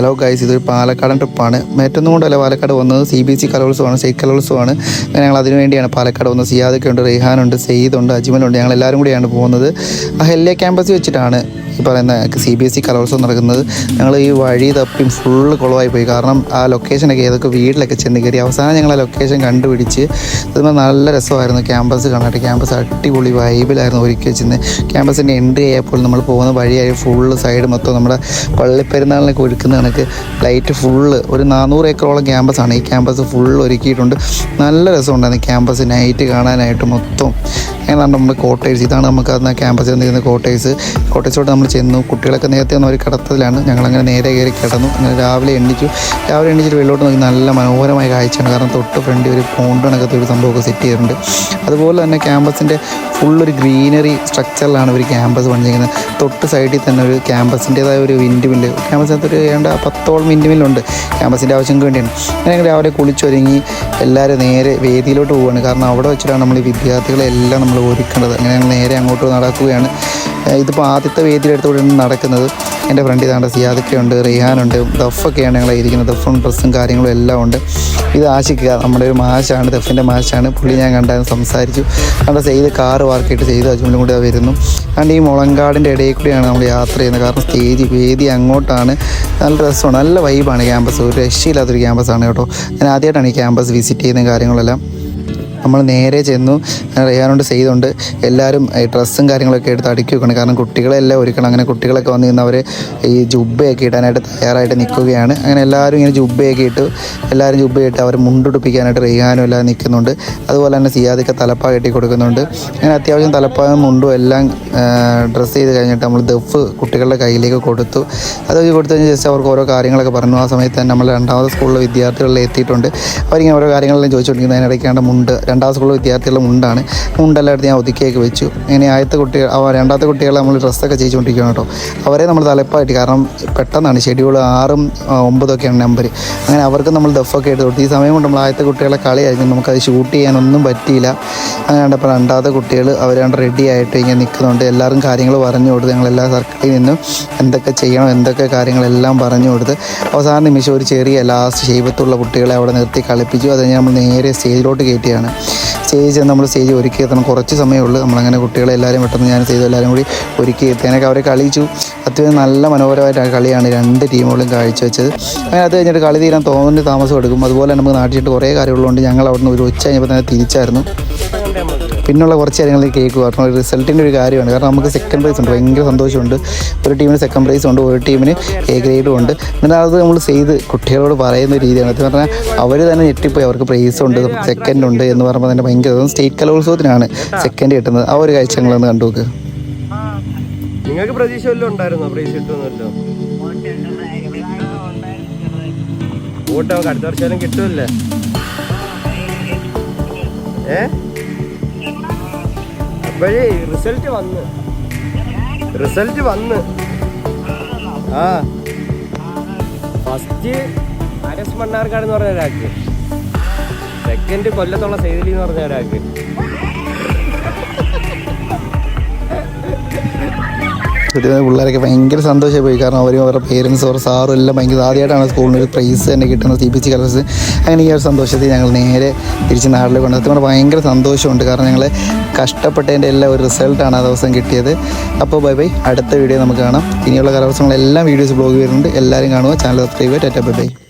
Hello guys ഇതൊരു പാലക്കാടൻ ട്രിപ്പാണ് മറ്റൊന്നും കൊണ്ടല്ല. പാലക്കാട് വന്നത് സി ബി സി കലോത്സവമാണ്. സ്റ്റേറ്റ് കലോത്സവമാണ്. ഞങ്ങൾ അതിനുവേണ്ടിയാണ് പാലക്കാട് വന്നത് സിയാദൊക്കെ ഉണ്ട് റെയ്ഹാനുണ്ട് സെയ്ദുണ്ട് അജ്മലുണ്ട് ഞങ്ങൾ എല്ലാവരും കൂടിയാണ് പോകുന്നത്. ആ ഹെല്ലിയ ക്യാമ്പസ് വെച്ചിട്ടാണ്. ഈ പറയുന്ന സി ബി എസ് സി കലോത്സവം നടക്കുന്നത് ഞങ്ങൾ ഈ വഴി തപ്പി ഫുള്ള് കുളമായി പോയി. കാരണം ആ ലൊക്കേഷനൊക്കെ ഏതൊക്കെ വീട്ടിലൊക്കെ ചെന്ന് കയറി അവസാനം ഞങ്ങൾ ആ ലൊക്കേഷൻ കണ്ടുപിടിച്ച് അതുമ്പോൾ നല്ല രസമായിരുന്നു ക്യാമ്പസ് കാണാനായിട്ട്. ക്യാമ്പസ് അടിപൊളി വൈബിലായിരുന്നു ഒരുക്കി വെച്ചിരുന്നത് ക്യാമ്പസിന്റെ എൻട്രി ആയപ്പോൾ നമ്മൾ പോകുന്ന വഴിയായി ഫുള്ള് സൈഡ് മൊത്തം നമ്മുടെ പള്ളിപ്പെരുന്നാളിനൊക്കെ ഒരുക്കുന്ന കണക്ക് ലൈറ്റ് ഫുള്ള് ഒരു നാനൂറ് ഏക്കറോളം ക്യാമ്പസാണ് ഈ ക്യാമ്പസ് ഫുള്ള് ഒരുക്കിയിട്ടുണ്ട്. നല്ല രസമുണ്ടായിരുന്നു ക്യാമ്പസ് നൈറ്റ് കാണാനായിട്ട് മൊത്തം. അങ്ങനെയാണ് നമ്മൾ കോട്ടേഴ്സ് ഇതാണ് നമുക്ക് അന്ന് ക്യാമ്പസിൽ നിന്നിരുന്ന കോട്ടേഴ്സ് കോട്ടേഴ്സോട്ട് നമ്മൾ ചെന്നു. കുട്ടികളൊക്കെ നേരത്തെ ഒന്നും ഒരു കിടത്തത്തിലാണ്. ഞങ്ങളങ്ങനെ നേരെ കയറി കിടന്നു. അങ്ങനെ രാവിലെ എണ്ണിച്ചു രാവിലെ എണ്ണിച്ചിട്ട് വെള്ളോട്ട് നോക്കി നല്ല മനോഹരമായ കാഴ്ചയാണ്. കാരണം തൊട്ട് ഫ്രണ്ട് ഒരു പോണ്ടണക്കത്തെ ഒരു സംഭവമൊക്കെ സെറ്റ് ചെയ്തിട്ടുണ്ട്. അതുപോലെ തന്നെ ക്യാമ്പസിന്റെ ഫുൾ ഒരു ഗ്രീനറി സ്ട്രക്ചറിലാണ് ഒരു ക്യാമ്പസ് പണിഞ്ഞിരിക്കുന്നത് തൊട്ട് സൈഡിൽ തന്നെ ഒരു ക്യാമ്പസിന്റേതായ ഒരു വിൻഡ് മില്ല്. ക്യാമ്പസിനകത്ത് ഒരു ഏണ്ട പത്തോളം വിൻഡ് മില്ലുണ്ട് ക്യാമ്പസിന്റെ ആവശ്യങ്ങൾക്ക് വേണ്ടിയാണ്. അങ്ങനെ രാവിലെ കുളിച്ചൊരുങ്ങി എല്ലാവരും നേരെ വേദിയിലോട്ട് പോവുകയാണ് കാരണം അവിടെ വെച്ചിട്ടാണ് നമ്മൾ വിദ്യാർത്ഥികളെല്ലാം നമ്മൾ ഒരുക്കേണ്ടത്. അങ്ങനെ ഞങ്ങൾ നേരെ അങ്ങോട്ട് നടക്കുകയാണ്. ഇതിപ്പോൾ ആദ്യത്തെ വേദിയിലെടുത്തുകൂടെയാണ് നടക്കുന്നത്. എന്റെ ഫ്രണ്ട് ഇതാണ്ട് സിയാദൊക്കെയുണ്ട് റിഹാനുണ്ട് ദഫൊക്കെയാണ് ഞങ്ങൾ ഇരിക്കുന്നത്. ദഫും ഡ്രസ്സും കാര്യങ്ങളും എല്ലാം ഉണ്ട്. ഇത് ആശിക്കുക. നമ്മുടെ ഒരു മാഷാണ് ദഫിന്റെ മാഷാണ്. പുള്ളി ഞാൻ കണ്ടായിരുന്നു സംസാരിച്ചു. കണ്ട സെയ്ത് കാറ് വാർക്കിയിട്ട് ചെയ്ത്. അജ്മലും കൂടെ വരുന്നു ആൻഡ് ഈ മുളങ്കാടിന്റെ ഇടയിൽ കൂടിയാണ് നമ്മൾ യാത്ര ചെയ്യുന്നത്. കാരണം സ്റ്റേജ് വേദി അങ്ങോട്ടാണ്. നല്ല രസമാണ്. നല്ല വൈബാണ് ക്യാമ്പസ് ഒരു രക്ഷയില്ലാത്തൊരു ക്യാമ്പസാണ് കേട്ടോ. ഞാൻ ആദ്യമായിട്ടാണ് ഈ ക്യാമ്പസ് വിസിറ്റ് ചെയ്യുന്ന കാര്യങ്ങളെല്ലാം. നമ്മൾ നേരെ ചെന്നു അറിയാനുണ്ട് ചെയ്തുകൊണ്ട് എല്ലാവരും ഡ്രസ്സും കാര്യങ്ങളൊക്കെ എടുത്ത് അടുക്കി വെക്കണം. കാരണം കുട്ടികളെല്ലാം ഒരുക്കണം. അങ്ങനെ കുട്ടികളൊക്കെ വന്ന് നിന്ന് അവർ ഈ ജുബ്ബയൊക്കെ ഇടാനായിട്ട് തയ്യാറായിട്ട് നിൽക്കുകയാണ് അങ്ങനെ എല്ലാവരും ഇങ്ങനെ ജുബ്ബയൊക്കെ ഇട്ട്. എല്ലാവരും ജുബ്ബയിട്ട് അവർ മുണ്ടുടുപ്പിക്കാനായിട്ട് റെയ്യാനും എല്ലാം നിൽക്കുന്നുണ്ട്. അതുപോലെ തന്നെ സിയാദിക്ക് തലപ്പാ കെട്ടി കൊടുക്കുന്നുണ്ട്. അങ്ങനെ അത്യാവശ്യം തലപ്പായും മുണ്ടും എല്ലാം ഡ്രസ്സ് ചെയ്ത് കഴിഞ്ഞിട്ട് നമ്മൾ ദഫ് കുട്ടികളുടെ കയ്യിലേക്ക് കൊടുത്തു. അത് കൊടുത്തു കഴിഞ്ഞാൽ ജസ്റ്റ് അവർക്ക് ഓരോ കാര്യങ്ങളൊക്കെ പറഞ്ഞു. ആ സമയത്ത് തന്നെ നമ്മൾ രണ്ടാമത് സ്കൂളിലെ വിദ്യാർത്ഥികളിൽ എത്തിയിട്ടുണ്ട്. അവരിങ്ങനെ ഓരോ കാര്യങ്ങളെല്ലാം ചോദിച്ചുകൊണ്ടിരിക്കുന്നതിനിടയ്ക്കാണ് മുണ്ട് രണ്ടാമത്തെ സ്കൂളിലെ വിദ്യാർത്ഥികളുടെ മുണ്ടാണ്. മുണ്ടെല്ലാം ഞാൻ ഒതുക്കിയൊക്കെ വെച്ചു. അങ്ങനെ ആദ്യത്തെ കുട്ടികൾ രണ്ടാമത്തെ കുട്ടികളെ നമ്മൾ ഡ്രസ്സൊക്കെ ചെയ്തുകൊണ്ടിരിക്കുകയാണ് കേട്ടോ. അവരെ നമ്മൾ തലപ്പായിട്ട് കാരണം പെട്ടെന്നാണ് ഷെഡ്യൂൾ ആറും ഒമ്പതൊക്കെയാണ് നമ്പർ. അങ്ങനെ അവർക്ക് നമ്മൾ ദഫൊക്കെ എടുത്ത് കൊടുത്തു. ഈ സമയം കൊണ്ട് നമ്മൾ ആദ്യത്തെ കുട്ടികളെ കളിയായിരുന്നു. നമുക്കത് ഷൂട്ട് ചെയ്യാനൊന്നും പറ്റിയില്ല. അങ്ങനെ കണ്ടപ്പോൾ രണ്ടാമത്തെ കുട്ടികൾ അവരാണ്ട് റെഡി ആയിട്ട് ഇങ്ങനെ നിൽക്കുന്നുണ്ട്. എല്ലാവരും കാര്യങ്ങൾ പറഞ്ഞു കൊടുത്ത് ഞങ്ങൾ എല്ലാ സർക്കിളിൽ നിന്നും എന്തൊക്കെ ചെയ്യണം എന്തൊക്കെ കാര്യങ്ങളെല്ലാം പറഞ്ഞു കൊടുത്ത് അവസാന നിമിഷം ഒരു ചെറിയ ലാസ്റ്റ് ശൈവത്തുള്ള കുട്ടികളെ അവിടെ നിർത്തി കളിപ്പിച്ചു. അത് നമ്മൾ നേരെ സ്റ്റേജിലോട്ട് കയറ്റിയാണ് സ്റ്റേജ് നമ്മൾ സ്റ്റേജ് ഒരുക്കി എത്തണം. കുറച്ച് സമയമേ ഉള്ളൂ. നമ്മളങ്ങനെ കുട്ടികളെ എല്ലാവരും പെട്ടെന്ന് ഞാൻ ചെയ്തു എല്ലാവരും കൂടി ഒരുക്കി എത്തിയാനൊക്കെ അവരെ കളിച്ചു. അത്യാവശ്യം നല്ല മനോഹരമായിട്ട് കളിയാണ് രണ്ട് ടീമുകളും കാഴ്ചവെച്ചത്. അങ്ങനെ അത് കഴിഞ്ഞിട്ട് കളി തീരാൻ തോന്നുന്ന താമസം എടുക്കും. അതുപോലെ നമുക്ക് നാട്ടിലിട്ട് കുറേ കാര്യങ്ങളുണ്ട്. ഞങ്ങൾ അവിടുന്ന് ഒരു ഉച്ച കഴിഞ്ഞപ്പോൾ തന്നെ തിരിച്ചായിരുന്നു. പിന്നുള്ള കുറച്ച് കാര്യങ്ങളിൽ കേൾക്കുക കാരണം ഒരു റിസൾട്ടിന്റെ ഒരു കാര്യമാണ്. കാരണം നമുക്ക് സെക്കൻഡ് പ്രൈസ് ഉണ്ട്. ഭയങ്കര സന്തോഷമുണ്ട്. ഒരു ടീമിന് സെക്കൻഡ് പ്രൈസ് ഉണ്ട്. ഒരു ടീമിന് എ ഗ്രേഡും ഉണ്ട്. എന്നാൽ അത് നമ്മൾ ചെയ്ത് കുട്ടികളോട് പറയുന്ന രീതിയാണ്. അത് പറഞ്ഞാൽ അവർ തന്നെ ഞെട്ടിപ്പോയി. അവർക്ക് പ്രൈസ് ഉണ്ട് സെക്കൻഡ് ഉണ്ട് എന്ന് പറയുമ്പോൾ തന്നെ ഭയങ്കര സ്റ്റേറ്റ് കലോത്സവത്തിനാണ് സെക്കൻഡ് കിട്ടുന്നത്. ആ ഒരു കാഴ്ച ഞങ്ങളൊന്ന് കണ്ടു നോക്ക്. നിങ്ങൾക്ക് പ്രതീക്ഷ കിട്ടുമല്ലോ? അപ്പോഴേ റിസൾട്ട് വന്ന്. റിസൾട്ട് വന്ന്. ആ. ഫസ്റ്റ് അരസ് മണ്ണാർക്കാട് എന്ന് പറഞ്ഞ ഒരാൾക്ക്. സെക്കൻഡ് കൊല്ലത്തുള്ള സൈതലി എന്ന് പറഞ്ഞ ഒരാൾക്ക്. ഇത് പിള്ളേരൊക്കെ ഭയങ്കര സന്തോഷമായി പോയി. കാരണം അവരും അവരുടെ പേരൻസ് അവരുടെ സാറും എല്ലാം ഭയങ്കര ആദ്യമായിട്ടാണ് സ്കൂളിൽ ഒരു പ്രൈസ് തന്നെ കിട്ടുന്നത്. സി ബി സി കളേഴ്സ് അങ്ങനെ ഈ ഒരു സന്തോഷത്തിൽ ഞങ്ങൾ നേരെ തിരിച്ച് നാട്ടിലേക്ക് കൊണ്ടു അതുകൊണ്ട് ഭയങ്കര സന്തോഷമുണ്ട്. കാരണം ഞങ്ങൾ കഷ്ടപ്പെട്ടതിന്റെ എല്ലാം ഒരു റിസൾട്ടാണ് ആ ദിവസം കിട്ടിയത്. അപ്പോൾ ബൈ ബൈ അടുത്ത വീഡിയോ നമുക്ക് കാണാം. ഇനിയുള്ള കലോത്സവങ്ങളെല്ലാം വീഡിയോസ് ബ്ലോഗ് വരുന്നുണ്ട്. എല്ലാവരും കാണുക. ചാനൽ സബ്സ്ക്രൈബ് ചെയ്യുക. Tata bye bye